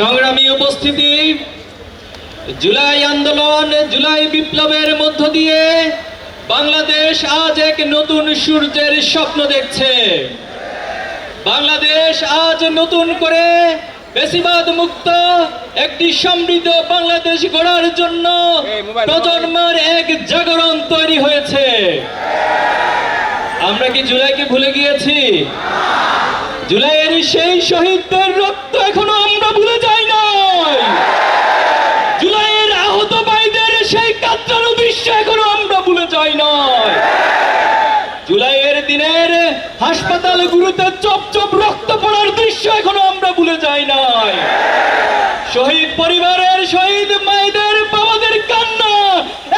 সংগ্রামী উপস্থিতি জুলাই আন্দোলন জুলাই বিপ্লবের মধ্য দিয়ে বাংলাদেশ আজ এক নতুন সূর্যের স্বপ্ন দেখছে। বাংলাদেশ আজ নতুন করে বেশিবাদ মুক্ত একটি সমৃদ্ধ বাংলাদেশ গড়ার জন্য প্রজন্মের এক জাগরণ তৈরি হয়েছে। আমরা কি জুলাইকে ভুলে গিয়েছি? জুলাইয়ের সেই শহীদদের রক্ত এখনও হাসপাতালগুলোতে চপ চপ রক্ত পড়ার দৃশ্য এখনও আমরা ভুলে যাই নাই। শহীদ পরিবারের শহীদ মায়েদের, বাবাদের কান্না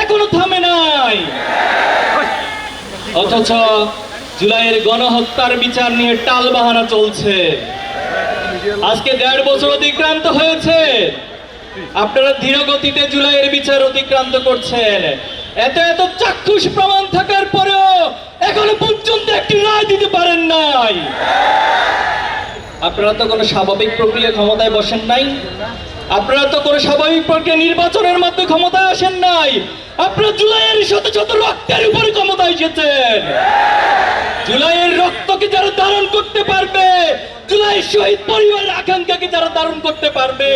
এখনও থামে নাই। অথচ জুলাইয়ের গণহত্যার বিচার নিয়ে টাল বাহানা চলছে। আজকে দেড় বছর অতিক্রান্ত হয়েছে। আপনারা ধীর গতিতে জুলাইয়ের বিচার অতিক্রান্ত করছেন। এত এত চাক্ষুষ প্রমাণ থাকার পরেও এখনও নাই। আপনারা তো কোনো স্বাভাবিক প্রক্রিয়া ক্ষমতায় বসেন নাই। আপনারা তো কোনো স্বাভাবিক প্রক্রিয়া নির্বাচনের মধ্যে ক্ষমতায় আসেন নাই। আপনারা জুলাইয়ের শত শত রক্তের উপরে ক্ষমতায় এসেছেন। জুলাইয়ের রক্তকে যারা ধারণ করতে পারবে, জুলাই শহীদ পরিবারের আকাঙ্ক্ষাকে যারা ধারণ করতে পারবে,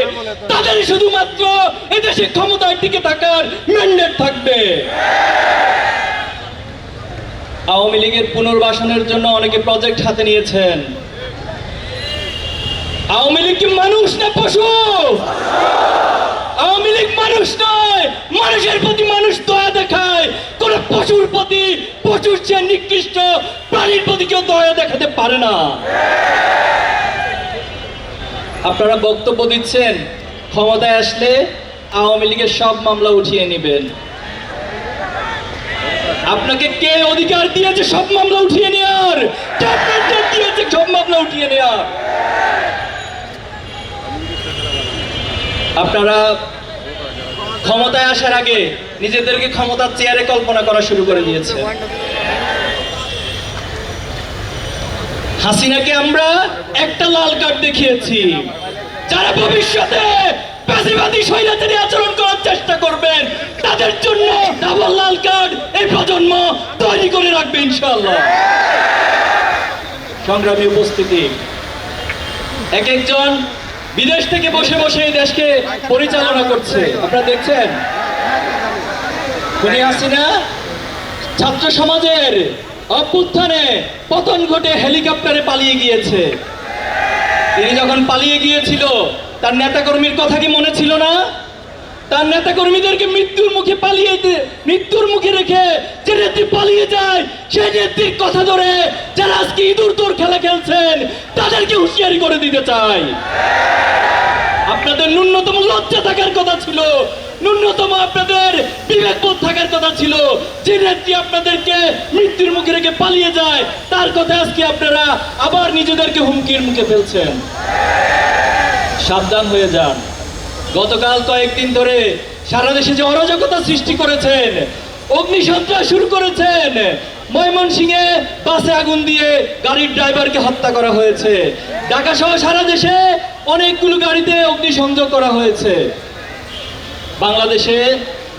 তাদের শুধুমাত্র এদেশে ক্ষমতার দিকে থাকার ম্যান্ডেট থাকবে। আওয়ামী লীগের পুনর্বাসনের জন্য অনেকে প্রজেক্ট হাতে নিয়েছেন। আওয়ামী লীগ কি মানুষ না পশু? আওয়ামী লীগ মানুষ নয়, মানুষের প্রতি মানুষ দয়া দেখায়। কোন পশুর প্রতি, পশুর চেয়ে নিকৃষ্ট প্রাণীর প্রতি কেউ দয়া দেখাতে পারে না। আপনারা বক্তব্য দিচ্ছেন, ক্ষমতায় আসলে আওয়ামী লীগের সব মামলা উঠিয়ে নেবেন। আপনাকে কে অধিকার দিয়েছে সব মামলা উঠিয়ে নেওয়ার? কে দিয়েছে সব মামলা উঠিয়ে নেওয়ার? আপনারা ক্ষমতায় আসার আগে নিজেদেরকে ক্ষমতার চেয়ারে কল্পনা করা শুরু করে দিয়েছে হাসিনাকে আমরা একটা লাল কার্ড দেখিয়েছি। যারা ভবিষ্যতে পেশিবাদী স্বৈরাচারী আচরণ করার চেষ্টা করবেন। তাদের জন্য ডাবল লাল কার্ড এই প্রজন্ম তৈরি করে রাখবে ইনশাআল্লাহ। সংগ্রামী উপস্থিতি, এক একজন বিদেশ থেকে বসে বসে এই দেশকে পরিচালনা করছে। আপনারা দেখছেন? খুনি হাসিনা ছাত্র সমাজের অভ্যুত্থানে পতন ঘটে হেলিকপ্টারে পালিয়ে গিয়েছে। তিনি যখন পালিয়ে গিয়েছিল, তার নেতাকর্মীর কথা কি মনে ছিল না? তার নেতাকর্মীদেরকে মৃত্যুর মুখে পালিয়ে মৃত্যুর মুখে রেখে যে নেত্রী পালিয়ে যায় সেই নেত্রীর কথা ধরে যারা আজকে ইঁদুর তোর খেলা খেলছেন, তাদেরকে হুঁশিয়ারি করে দিতে চাই আপনাদের ন্যূনতম লজ্জা থাকার কথা ছিল। ন্যূনতম আপনাদের বিবেকবোধ কথা ছিল, যে নেত্রী আপনাদেরকে মৃত্যুর মুখে রেখে পালিয়ে যায়, তার কথা আজকে আপনারা আবার নিজেদেরকে হুমকির মুখে ফেলছেন। সাবধান হয়ে যান। গতকাল কয়েকদিন ধরে সারা দেশে যে অরাজকতা সৃষ্টি করেছেন অগ্নিসন্ত্রাস শুরু করেছেন, ময়মনসিংহে বাসে আগুন দিয়ে গাড়ির ড্রাইভারকে হত্যা করা হয়েছে। ঢাকা সহ সারা দেশে অনেকগুলো গাড়িতে অগ্নিসংযোগ করা হয়েছে। বাংলাদেশে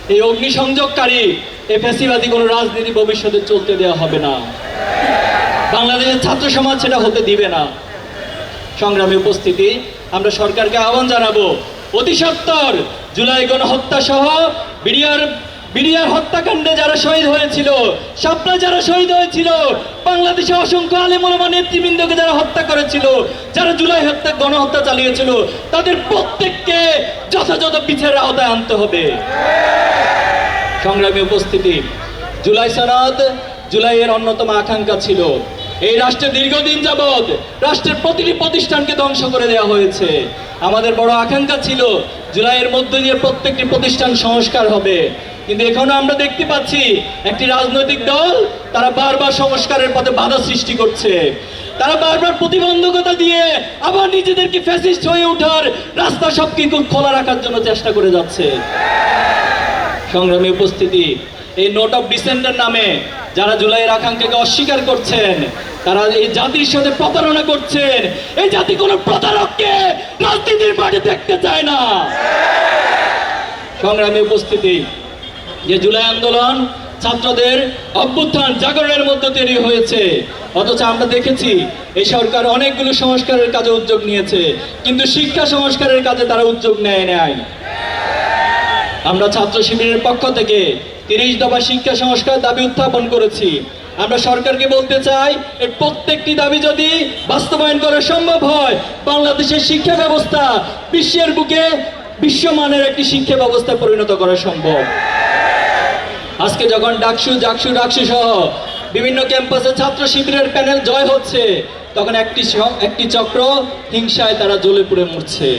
এই অগ্নিসংযোগকারী এই ফ্যাসিবাদী কোনো রাজনীতি ভবিষ্যতে চলতে দেওয়া হবে না। বাংলাদেশের ছাত্র সমাজ সেটা হতে দিবে না। সংগ্রামী উপস্থিতি, আমরা সরকারকে আহ্বান জানাব, অতি সত্তর জুলাই গণহত্যা সহ বিডিআর বিডিআর হত্যাকাণ্ডে যারা শহীদ হয়েছিল স্বপ্নে যারা শহীদ হয়েছিল, বাংলাদেশে অসংখ্য আলেমা নেতৃবৃন্দকে যারা হত্যা করেছিল, যারা জুলাই হত্যা, গণহত্যা চালিয়েছিল, তাদের প্রত্যেককে যথাযথ বিচারের আওতায় আনতে হবে। সংগ্রামী উপস্থিতি, জুলাই সনদ জুলাইয়ের অন্যতম আকাঙ্ক্ষা ছিল। এই রাষ্ট্রে দীর্ঘদিন যাবৎ রাষ্ট্রের প্রতিটি প্রতিষ্ঠানকে ধ্বংস করে দেওয়া হয়েছে। আমাদের বড় আকাঙ্ক্ষা ছিল, জুলাইয়ের মধ্য দিয়ে প্রত্যেকটি প্রতিষ্ঠান সংস্কার হবে। কিন্তু এখনও আমরা দেখতে পাচ্ছি একটি রাজনৈতিক দল, তারা বারবার সংস্কারের পথে বাধা সৃষ্টি করছে। তারা বারবার প্রতিবন্ধকতা দিয়ে আবার নিজেদেরকে ফ্যাসিস্ট হয়ে ওঠার রাস্তা সব কিন্তু খোলা রাখার জন্য চেষ্টা করে যাচ্ছে। সংগ্রামী উপস্থিতি, এই নোট অফ ডিসেন্ডার নামে যারা জুলাইয়ের আকাঙ্ক্ষাকে অস্বীকার করছেন, তারা এই জাতির সাথে প্রতারণা করছেন। এই জাতি কোনো প্রতারককে রাজনীতির মাঠে দেখতে চায় না। সংগ্রামী উপস্থিতি যে জুলাই আন্দোলন ছাত্রদের অভ্যুত্থান জাগরণের মধ্যে তৈরি হয়েছে। অথচ আমরা দেখেছি, এই সরকার অনেকগুলো সংস্কারের কাজে উদ্যোগ নিয়েছে, কিন্তু শিক্ষা সংস্কারের কাজে তারা উদ্যোগ নেয় নেয় আমরা ছাত্র শিবিরের পক্ষ থেকে তিরিশ দফা শিক্ষা সংস্কার দাবি উত্থাপন করেছি। আমরা সরকারকে বলতে চাই, এর প্রত্যেকটি দাবি যদি বাস্তবায়ন করা সম্ভব হয়, বাংলাদেশের শিক্ষা ব্যবস্থা বিশ্বের বুকে বিশ্বমানের একটি শিক্ষা ব্যবস্থা পরিণত করা সম্ভব। আজকে যখন ডাকসু, জাকসু ডাকসু সহ বিভিন্ন ক্যাম্পাসে ছাত্র শিবিরের প্যানেল জয় হচ্ছে, তখন একটি একটি চক্র হিংসায় তারা জ্বলে পুড়ে মরছে।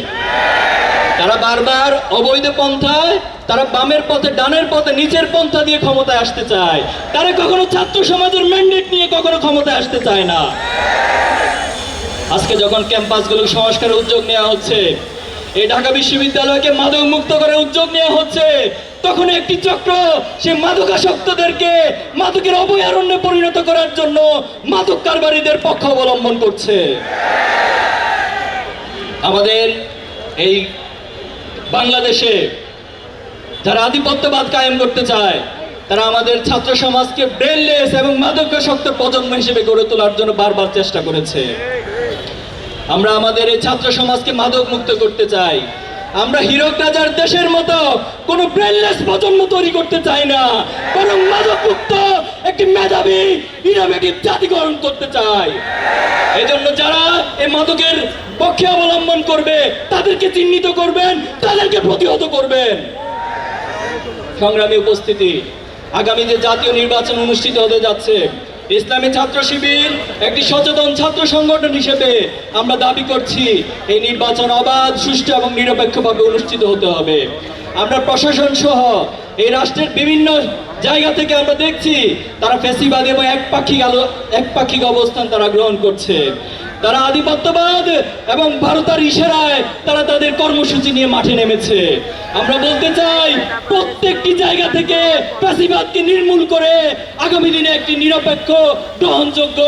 তারা বারবার অবৈধ পন্থায়, তারা বামের পথে, ডানের পথে, নিচের পন্থা দিয়ে ক্ষমতায় আসতে চায়। তারা কখনো ছাত্র সমাজের ম্যান্ডেট নিয়ে কখনো ক্ষমতায় আসতে চায় না। আজকে যখন ক্যাম্পাসগুলো সংস্কারের উদ্যোগ নেওয়া হচ্ছে, এই ঢাকা বিশ্ববিদ্যালয়কে মাদক মুক্ত করে উদ্যোগ নেওয়া হচ্ছে তখন একটি চক্র, সে মাদকাসক্তদেরকে মাদকের অভয়ারণ্যে পরিণত করার জন্য মাদক কারবারিদের পক্ষ অবলম্বন করছে। আমাদের এই বাংলাদেশে যারা আধিপত্যবাদ কায়েম করতে চায়, তারা আমাদের ছাত্র সমাজকে ব্রেনলেস এবং মাদকাসক্ত প্রজন্ম হিসেবে গড়ে তোলার জন্য বারবার চেষ্টা করেছে। আমরা আমাদের এই ছাত্র সমাজকে মাদক মুক্ত করতে চাই। আমরা হিরক রাজার দেশের মতো কোন ব্রেনলেস প্রজন্ম তৈরি করতে চাই না। বরং মাদক মুক্ত একটি মেধাবী ইনোভেটিভ জাতিকরণ করতে চাই। এজন্য যারা এই মাদকের পক্ষে অবলম্বন করবে, তাদেরকে চিহ্নিত করবেন, তাদেরকে প্রতিহত করবেন। সংগ্রামী উপস্থিতি, আগামী যে জাতীয় নির্বাচন অনুষ্ঠিত হতে যাচ্ছে ইসলামী ছাত্র শিবির একটি সচেতন ছাত্র সংগঠন হিসেবে আমরা দাবি করছি, এই নির্বাচন অবাধ, সুষ্ঠু এবং নিরপেক্ষভাবে অনুষ্ঠিত হতে হবে। আমরা প্রশাসন সহ এই রাষ্ট্রের বিভিন্ন জায়গা থেকে আমরা দেখছি, তারা ফেসিবাদ এবং একপাক্ষিক আলো, একপাক্ষিক অবস্থান তারা গ্রহণ করছে। তারা আধিপত্যবাদ এবং ভারতের ইশারায় তারা তাদের কর্মসূচি নিয়ে মাঠে নেমেছে। আমরা বলতে চাই, প্রত্যেকটি জায়গা থেকে ফ্যাসিবাদকে নির্মূল করে আগামী দিনে একটি নিরপেক্ষ, গ্রহণযোগ্য,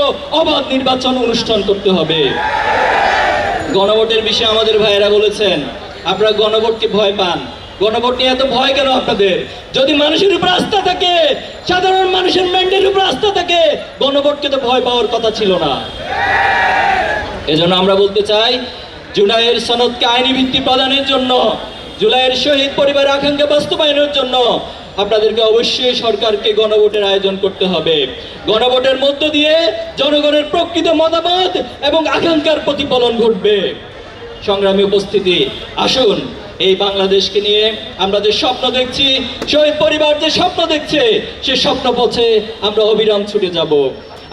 অবাধ নির্বাচন অনুষ্ঠান করতে হবে। গণভোটের বিষয়ে আমাদের ভাইয়েরা বলেছেন, আপনারা গণভোটকে ভয় পান। গণভোট নিয়ে এত ভয় কেন আপনাদের? যদি মানুষের উপর আস্থা থাকে, সাধারণ মানুষের ম্যান্ডের উপর আস্থা থাকে, গণভোটকে তো ভয় পাওয়ার কথা ছিল না। এজন্য আমরা বলতে চাই, জুলাইয়ের সনদকে আইনি ভিত্তি প্রদানের জন্য, জুলাইয়ের শহীদ পরিবারের আকাঙ্ক্ষা বাস্তবায়নের জন্য আপনাদেরকে অবশ্যই সরকারকে গণভোটের আয়োজন করতে হবে। গণভোটের মধ্য দিয়ে জনগণের প্রকৃত মতামত এবং আকাঙ্ক্ষার প্রতিফলন ঘটবে। সংগ্রামী উপস্থিতি, আসুন এই বাংলাদেশকে নিয়ে আমরা যে স্বপ্ন দেখছি, শহীদ পরিবার যে স্বপ্ন দেখছে, সে স্বপ্ন পথে আমরা অবিরাম ছুটে যাব।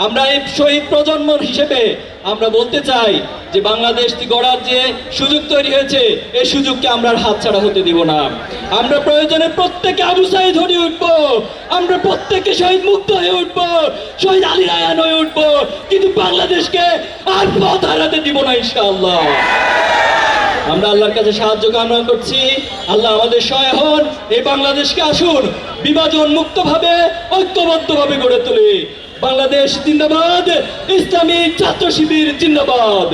আমরা এই শহীদ প্রজন্ম হিসেবে আমরা বলতে চাই যে বাংলাদেশ গড়ার যে সুযোগ তৈরি হয়েছে, এই সুযোগকে আমরা হাতছাড়া হতে দিব না। আমরা প্রয়োজনে প্রত্যেকে আবু সাইদ হয়ে উঠবো, আমরা প্রত্যেকে শহীদ মুক্ত হয়ে উঠবো, শহীদ আলী রায়ান হয়ে উঠবো, কিন্তু বাংলাদেশকে আর পথ হারাতে দিব না ইনশাআল্লাহ। আমরা আল্লাহর কাছে সাহায্য কামনা করছি। আল্লাহ আমাদের সহায় হন, এই বাংলাদেশকে আসুন, বিভাজন মুক্ত ভাবে ঐক্যবদ্ধ ভাবে গড়ে তুলি। বাংলাদেশ জিন্দাবাদ ইসলামী ছাত্র শিবির জিন্দাবাদ।